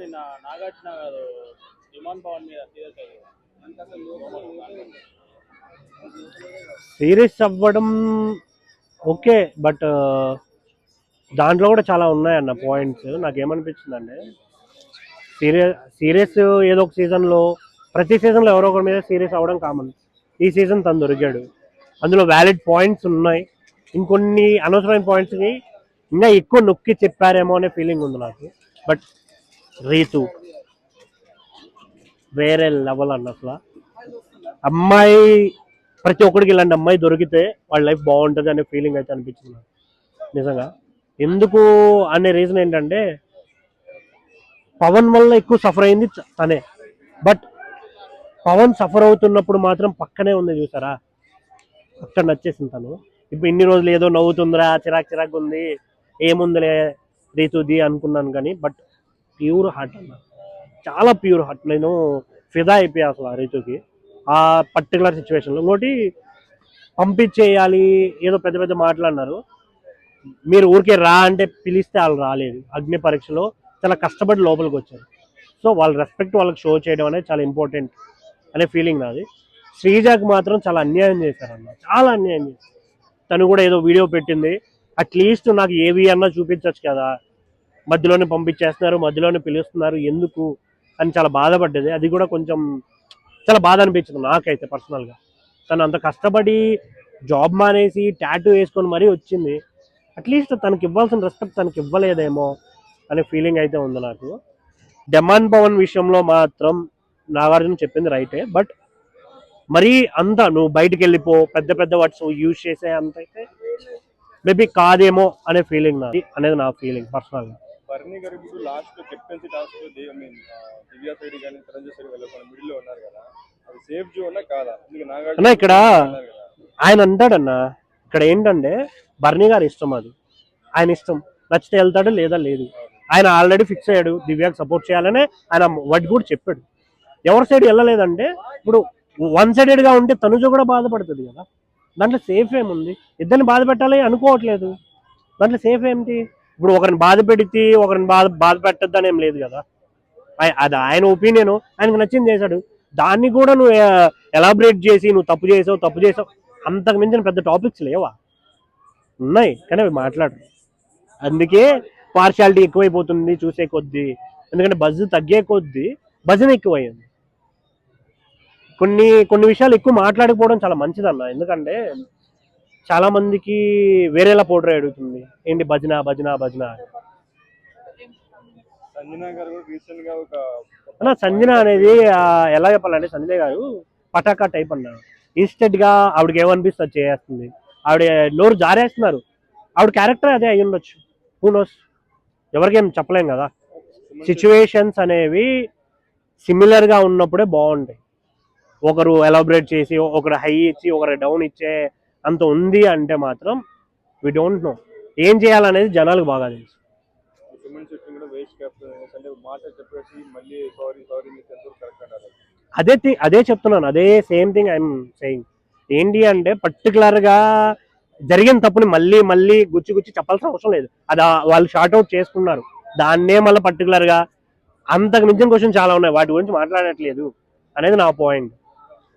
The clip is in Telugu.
నిన్న నాగార్జున గారు విమాన్ భవన్ మీద సీరియస్ అవ్వడం ఓకే బట్ దాంట్లో కూడా చాలా ఉన్నాయన్న పాయింట్స్. నాకేమనిపించిందంటే సీరియస్ సీరియస్ ఏదో ఒక సీజన్లో ప్రతి సీజన్లో ఎవరో ఒకరి మీద సీరియస్ అవ్వడం కామన్. ఈ సీజన్ తను దొరికాడు. అందులో వ్యాలిడ్ పాయింట్స్ ఉన్నాయి. ఇంకొన్ని అనవసరమైన పాయింట్స్ని ఇంకా ఎక్కువ నొక్కి చెప్పారేమో అనే ఫీలింగ్ ఉంది నాకు. బట్ రీతు. వేరే లెవెల్ అన్న అసలు. అమ్మాయి ప్రతి ఒక్కడికి ఇలాంటి అమ్మాయి దొరికితే వాళ్ళ లైఫ్ బాగుంటుంది అనే ఫీలింగ్ అయితే అనిపించింది నిజంగా. ఎందుకు అనే రీజన్ ఏంటంటే పవన్ వల్ల ఎక్కువ సఫర్ అయింది తనే. బట్ పవన్ సఫర్ అవుతున్నప్పుడు మాత్రం పక్కనే ఉంది చూసారా? అక్కడ నచ్చేసింది తను. ఇప్పుడు ఇన్ని రోజులు ఏదో నవ్వుతుందిరా చిరాక్ చిరాక్ ఉంది ఏముందిలే రీతుది అనుకున్నాను కానీ బట్ ప్యూర్ హార్ట్ అన్న. చాలా ప్యూర్ హార్ట్ నేను ఫిదా అయిపోయా అసలు ఆ రీతుకి. ఆ పర్టికులర్ సిచ్యువేషన్లో. ఇంకోటి పంపించేయాలి ఏదో పెద్ద పెద్ద మాటలు అన్నారు. మీరు ఊరికే రా అంటే పిలిస్తే వాళ్ళు రాలేదు. అగ్ని పరీక్షలో చాలా కష్టపడి లోపలికి వచ్చారు. సో వాళ్ళ రెస్పెక్ట్ వాళ్ళకి షో చేయడం అనేది చాలా ఇంపార్టెంట్ అనే ఫీలింగ్ నాది. శ్రీజాకి మాత్రం చాలా అన్యాయం చేశారన్న. చాలా అన్యాయం చేశారు. తను కూడా ఏదో వీడియో పెట్టింది. అట్లీస్ట్ నాకు ఏవి అన్నా చూపించవచ్చు కదా. మధ్యలోనే పంపించేస్తున్నారు మధ్యలోనే పిలుస్తున్నారు ఎందుకు అని చాలా బాధపడ్డది. అది కూడా కొంచెం చాలా బాధ అనిపించింది నాకైతే పర్సనల్గా తను అంత కష్టపడి జాబ్ మానేసి ట్యాటూ వేసుకొని మరీ వచ్చింది. అట్లీస్ట్ తనకి ఇవ్వాల్సిన రెస్పెక్ట్ తనకి ఇవ్వలేదేమో అనే ఫీలింగ్ అయితే ఉంది నాకు. డెమాన్ పవన్ విషయంలో మాత్రం నాగార్జున చెప్పింది రైటే. బట్ మరీ అంత నువ్వు బయటికి వెళ్ళిపో పెద్ద పెద్ద వాట్స్ యూజ్ చేసే అంత అయితే మేబీ కాదేమో అనే ఫీలింగ్ నాది అనేది నా ఫీలింగ్ పర్సనల్గా బర్నీ గారు ఇప్పుడు last captaincy task I mean Divya side కానీ చిరంజీవి సైడ్ వెళ్ళకుండా మిడిల్లో ఉన్నారు కదా అది సేఫ్ జోన్ కాదా? అన్న, ఇక్కడ. ఆయన అంటాడన్న ఇక్కడ ఏంటంటే బర్నీ గారి ఇష్టం అది. ఆయన ఇష్టం. నచ్చితే వెళ్తాడు లేదా లేదు. ఆయన ఆల్రెడీ ఫిక్స్ అయ్యాడు దివ్యాకి సపోర్ట్ చేయాలనే ఆయన వడ్ కూడా చెప్పాడు. ఎవరి సైడ్ వెళ్ళలేదంటే ఇప్పుడు వన్ సైడెడ్గా ఉంటే తనుజ కూడా బాధపడుతుంది కదా. దాంట్లో సేఫ్ ఏముంది? ఇద్దరిని బాధ పెట్టాలి అనుకోవట్లేదు. దాంట్లో సేఫ్ ఏంటి ఇప్పుడు ఒకరిని బాధ పెడితే ఒకరిని బాధ బాధ పెట్టద్దని ఏం లేదు కదా. అది ఆయన ఒపీనియన్ ఆయనకు నచ్చింది చేశాడు. దాన్ని కూడా నువ్వు ఎలాబరేట్ చేసి నువ్వు తప్పు చేసావు తప్పు చేసావు అంతకు మించిన పెద్ద టాపిక్స్ లేవా? ఉన్నాయి కానీ అవి మాట్లాడు. అందుకే పార్షాలిటీ ఎక్కువైపోతుంది చూసే కొద్దీ. ఎందుకంటే బజ్ తగ్గే కొద్దీ భజన ఎక్కువైంది. కొన్ని కొన్ని విషయాలు ఎక్కువ మాట్లాడకపోవడం చాలా మంచిదన్న. ఎందుకంటే చాలా మందికి వేరేలా పోట్రే అడుగుతుంది. ఏంటి భజన భజన భజన? అన్న సంజన అనేది ఎలా చెప్పాలంటే సంజన గారు పటాకా టైప్ అన్నారు ఇన్స్టెంట్గా ఆవిడకి ఏమనిపిస్తుంది చేస్తుంది ఆవిడ నోరు జారేస్తున్నారు. ఆవిడ క్యారెక్టర్ అదే అయి ఉండొచ్చు. హూ నోస్ ఎవరికేం చెప్పలేం కదా. సిచ్యువేషన్స్ అనేవి సిమిలర్గా ఉన్నప్పుడే బాగుంటాయి. ఒకరు ఎలాబరేట్ చేసి ఒకరు హై ఇచ్చి ఒకరు డౌన్ ఇచ్చే అంత ఉంది అంటే మాత్రం వి డోంట్ నో ఏం చేయాలనేది జనాలకు బాగా తెలుసు. అదే అదే చెప్తున్నాను అదే సేమ్ థింగ్ ఐఎమ్ సెయింగ్ ఏంటి అంటే పర్టికులర్గా జరిగిన తప్పుని మళ్ళీ మళ్ళీ గుచ్చి గుచ్చి చెప్పాల్సిన అవసరం లేదు. అది వాళ్ళు షార్ట్ అవుట్ చేసుకున్నారు. దాన్నే మళ్ళీ పర్టికులర్గా అంతకు మించిన క్వశ్చన్ చాలా ఉన్నాయి. వాటి గురించి మాట్లాడట్లేదు అనేది నా పాయింట్